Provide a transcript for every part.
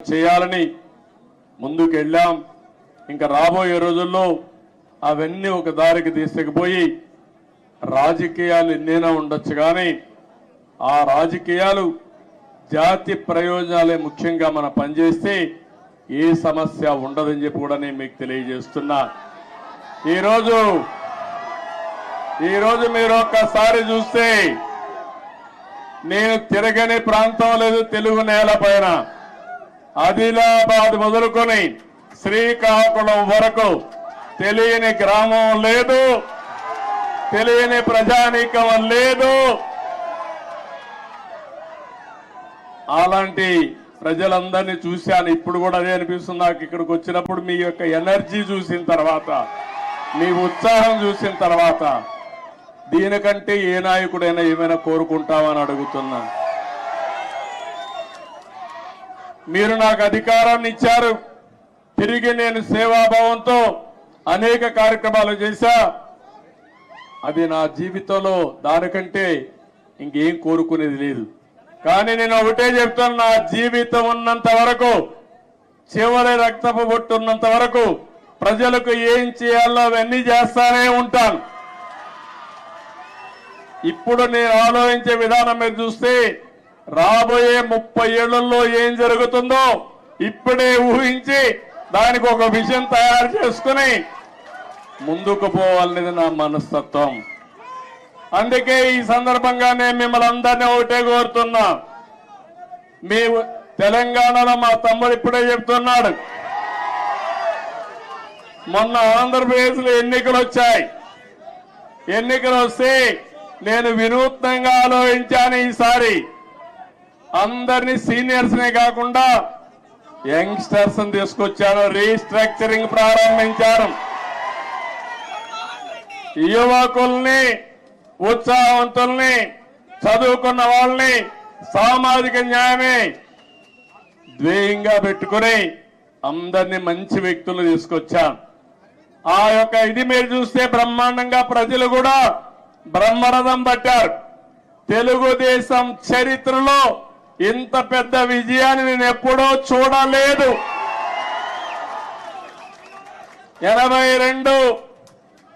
చేయాలని ముందుకు వెళ్ళాం ఇంకా రాబోయే రోజుల్లో అవన్నీ ఒక దారికి తీసుకుపోయి రాజకీయాలు ఎన్నైనా ఉండొచ్చు కానీ ఆ రాజకీయాలు జాతి ప్రయోజనాలే ముఖ్యంగా మనం పనిచేస్తే ఏ సమస్య ఉండదని చెప్పి కూడా నేను మీకు తెలియజేస్తున్నా. ఈరోజు ఈరోజు మీరు ఒక్కసారి చూస్తే నేను తిరగని ప్రాంతం లేదు తెలుగు నేల పైన. ఆదిలాబాద్ మొదలుకొని శ్రీకాకుళం వరకు తెలియని గ్రామం లేదు తెలియని ప్రజానీకం లేదు. అలాంటి ప్రజలందరినీ చూశాను. ఇప్పుడు కూడా అదే అనిపిస్తుంది నాకు ఇక్కడికి వచ్చినప్పుడు మీ యొక్క ఎనర్జీ చూసిన తర్వాత మీ ఉత్సాహం చూసిన తర్వాత దీనికంటే ఏ నాయకుడైనా ఏమైనా కోరుకుంటామని అడుగుతున్నాను మీరు నాకు అధికారాన్ని ఇచ్చారు. తిరిగి నేను సేవాభావంతో అనేక కార్యక్రమాలు చేశా. అది నా జీవితంలో దానికంటే ఇంకేం కోరుకునేది లేదు. కానీ నేను ఒకటే చెప్తాను నా జీవితం ఉన్నంత వరకు చివరి రక్తపు బొట్టున్నంత వరకు ప్రజలకు ఏం చేయాలో అవన్నీ చేస్తానే ఉంటాను. ఇప్పుడు నేను ఆలోచించే విధానం మీరు చూస్తే రాబోయే ముప్పై ఏళ్ళలో ఏం జరుగుతుందో ఇప్పుడే ఊహించి దానికి ఒక విషయం తయారు చేసుకుని ముందుకు పోవాలనేది నా మనస్తత్వం. అందుకే ఈ సందర్భంగా నేను మిమ్మల్ని అందరినీ ఒకటే కోరుతున్నా. మీ తెలంగాణలో మా తమ్ముడు ఇప్పుడే చెప్తున్నాడు. మొన్న ఆంధ్రప్రదేశ్లో ఎన్నికలు వచ్చాయి. ఎన్నికలు వస్తే నేను వినూత్నంగా ఆలోచించాను ఈసారి. అందరినీ సీనియర్స్ నే కాకుండా యంగ్స్టర్స్ తీసుకొచ్చారు రీస్ట్రక్చరింగ్ ప్రారంభించారు. యువకుల్ని ఉత్సాహవంతుల్ని చదువుకున్న వాళ్ళని సామాజిక న్యాయమే ధ్యేయంగా పెట్టుకుని అందరినీ మంచి వ్యక్తులు తీసుకొచ్చాం. ఆ యొక్క ఇది మీరు చూస్తే బ్రహ్మాండంగా ప్రజలు కూడా బ్రహ్మరథం పట్టారు. తెలుగుదేశం చరిత్రలో ఇంత పెద్ద విజయాన్ని నేను ఎప్పుడో చూడలేదు. ఎనభై రెండు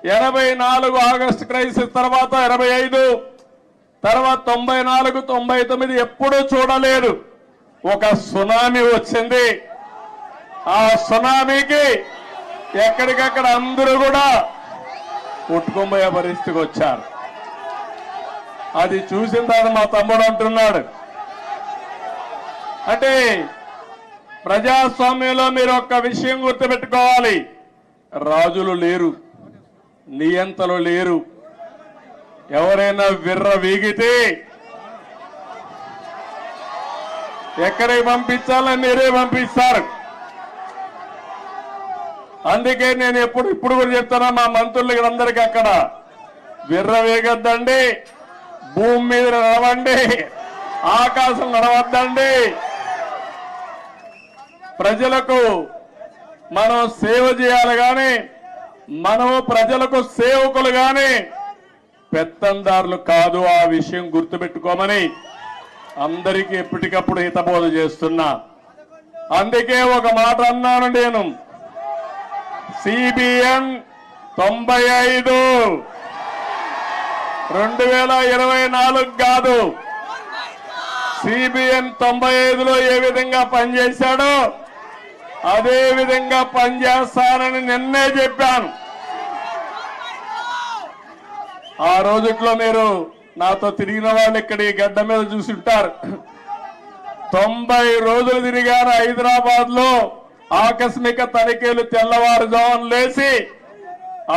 ఎనభై నాలుగు ఆగస్టు క్రైసిస్ తర్వాత ఎనభై ఐదు తర్వాత తొంభై నాలుగు తొంభై తొమ్మిది ఎప్పుడూ చూడలేదు. ఒక సునామీ వచ్చింది. ఆ సునామీకి ఎక్కడికక్కడ అందరూ కూడా కొట్టుకుపోయే పరిస్థితికి వచ్చారు. అది చూసిన తర్వాత మా తమ్ముడు అంటున్నాడు అంటే ప్రజాస్వామ్యంలో మీరు ఒక్క విషయం గుర్తుపెట్టుకోవాలి. రాజులు లేరు నియంతలు లేరు. ఎవరైనా విర్ర వీగితే ఎక్కడికి పంపించాలో మీరే పంపిస్తారు. అందుకే నేను ఎప్పుడు ఇప్పుడు కూడా చెప్తున్నా మా మంత్రులకి అందరికీ అక్కడ విర్ర వేగద్దండి భూమి మీద నడవండి ఆకాశం నడవద్దండి. ప్రజలకు మనం సేవ చేయాలి కానీ మనము ప్రజలకు సేవకులు కానీ పెత్తందారులు కాదు. ఆ విషయం గుర్తుపెట్టుకోమని అందరికీ ఎప్పటికప్పుడు హితబోధ చేస్తున్నా. అందుకే ఒక మాట అన్నాను నేను. సిబిఎన్ తొంభై ఐదు. రెండు వేల ఇరవై నాలుగు కాదు. సిబిఎన్ తొంభై ఐదులో ఏ విధంగా పనిచేశాడో అదే విధంగా పనిచేస్తానని నిన్నే చెప్పాను. ఆ రోజుట్లో మీరు నాతో తిరిగిన వాళ్ళు ఇక్కడ ఈ గడ్డ మీద చూసుంటారు తొంభై రోజులు తిరిగారు హైదరాబాద్లో ఆకస్మిక తనిఖీలు తెల్లవారుజామున లేచి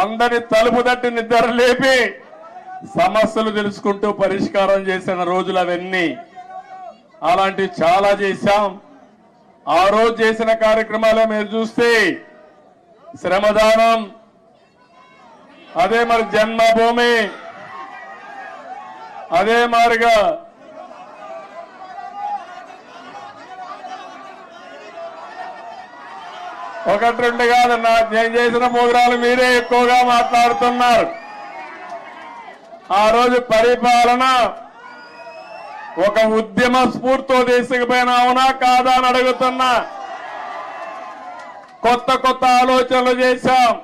అందరి తలుపు తట్టి నిద్ర లేపి సమస్యలు తెలుసుకుంటూ పరిష్కారం చేసిన రోజులు అవన్నీ. అలాంటివి చాలా చేశాం. ఆ రోజు చేసిన కార్యక్రమాలే మీరు చూస్తే శ్రమదానం అదే మరి జన్మభూమి అదే మారిగా ఒకటి రెండు కాదు నా నేను చేసిన ప్రోగ్రాలు మీరే ఎక్కువగా మాట్లాడుతున్నారు. ఆ రోజు పరిపాలన ఒక ఉద్యమ స్ఫూర్తితో దేశకపోయినా అవునా కాదా అని అడుగుతున్నా కొత్త కొత్త ఆలోచనలు చేశాం.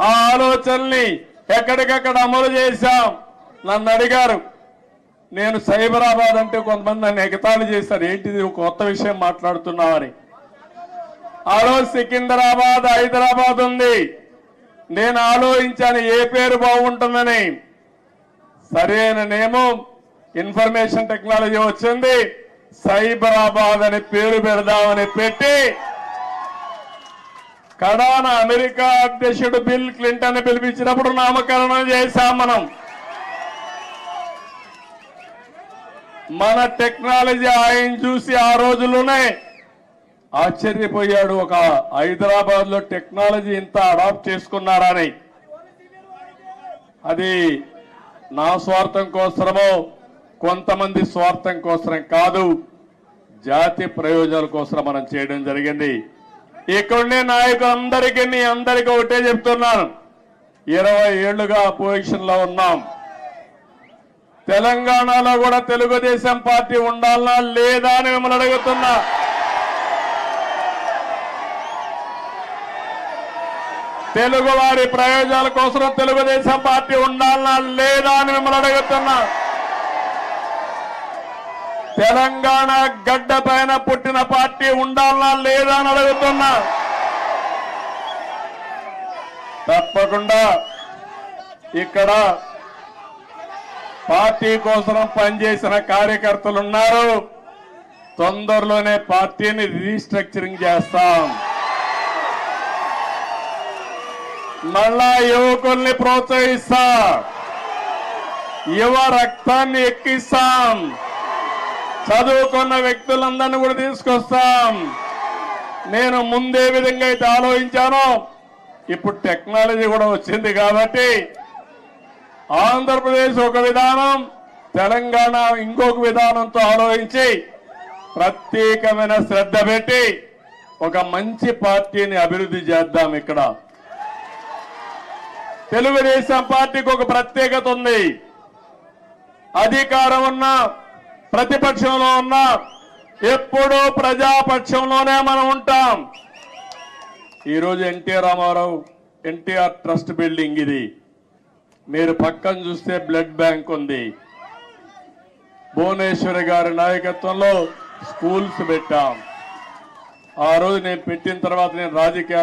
ఆ ఆలోచనల్ని ఎక్కడికక్కడ అమలు చేశాం. నన్ను అడిగారు నేను సైబరాబాద్ అంటే కొంతమంది నన్ను ఎగతాళి చేశారు. ఏంటిది ఒక కొత్త విషయం మాట్లాడుతున్నామని ఆ రోజు సికింద్రాబాద్ హైదరాబాద్ ఉంది. నేను ఆలోచించాను ఏ పేరు బాగుంటుందని. సరైన నేమో ఇన్ఫర్మేషన్ టెక్నాలజీ వచ్చింది. సైబరాబాద్ అని పేరు పెడదామని పెట్టి కడాన అమెరికా అధ్యక్షుడు బిల్ క్లింటన్ పిలిపించినప్పుడు నామకరణం చేశాం మనం. మన టెక్నాలజీ ఆయన చూసి ఆ రోజుల్లోనే ఆశ్చర్యపోయాడు. ఒక హైదరాబాద్లో టెక్నాలజీ ఇంత అడాప్ట్ చేసుకున్నారని. అది నా స్వార్థం కోసమో కొంతమంది స్వార్థం కోసం కాదు జాతి ప్రయోజనాల కోసం మనం చేయడం జరిగింది. ఇక్కడనే నాయకులందరికీ మీ అందరికీ ఒకటే చెప్తున్నాను. ఇరవై ఏళ్ళుగా పొజిషన్లో ఉన్నాం. తెలంగాణలో కూడా తెలుగుదేశం పార్టీ ఉండాలనా లేదా అని మిమ్మల్ని అడుగుతున్నా. తెలుగు వారి ప్రయోజనాల కోసం తెలుగుదేశం పార్టీ ఉండాలనా లేదా అని మిమ్మల్ని అడుగుతున్నా. తెలంగాణ గడ్డ పైన పుట్టిన పార్టీ ఉండాలా లేదా అని అడుగుతున్నా. తప్పకుండా ఇక్కడ పార్టీ కోసం పనిచేసిన కార్యకర్తలు ఉన్నారు. తొందరలోనే పార్టీని రీస్ట్రక్చరింగ్ చేస్తాం. మళ్ళా యువకుల్ని ప్రోత్సహిస్తా. యువ రక్తాన్ని ఎక్కిస్తాం. చదువుకున్న వ్యక్తులందరినీ కూడా తీసుకొస్తాం. నేను ముందే విధంగా అయితే ఆలోచించాను. ఇప్పుడు టెక్నాలజీ కూడా వచ్చింది కాబట్టి ఆంధ్రప్రదేశ్ ఒక విధానం తెలంగాణ ఇంకొక విధానంతో ఆలోచించి ప్రత్యేకమైన శ్రద్ధ పెట్టి ఒక మంచి పార్టీని అభివృద్ధి చేద్దాం ఇక్కడ. తెలుగుదేశం పార్టీకి ఒక ప్రత్యేకత ఉంది. అధికారం ఉన్నా ప్రతిపక్షంలో ఉన్నాం. ఎప్పుడూ ప్రజాపక్షంలోనే మనం ఉంటాం. ఈరోజు NT Ramarao NTR trust building ఇది. మీరు పక్కన చూస్తే బ్లడ్ బ్యాంక్ ఉంది. భువనేశ్వరి గారి నాయకత్వంలో స్కూల్స్ పెట్టాం. ఆ రోజు నేను పెట్టిన తర్వాత నేను రాజకీయాలు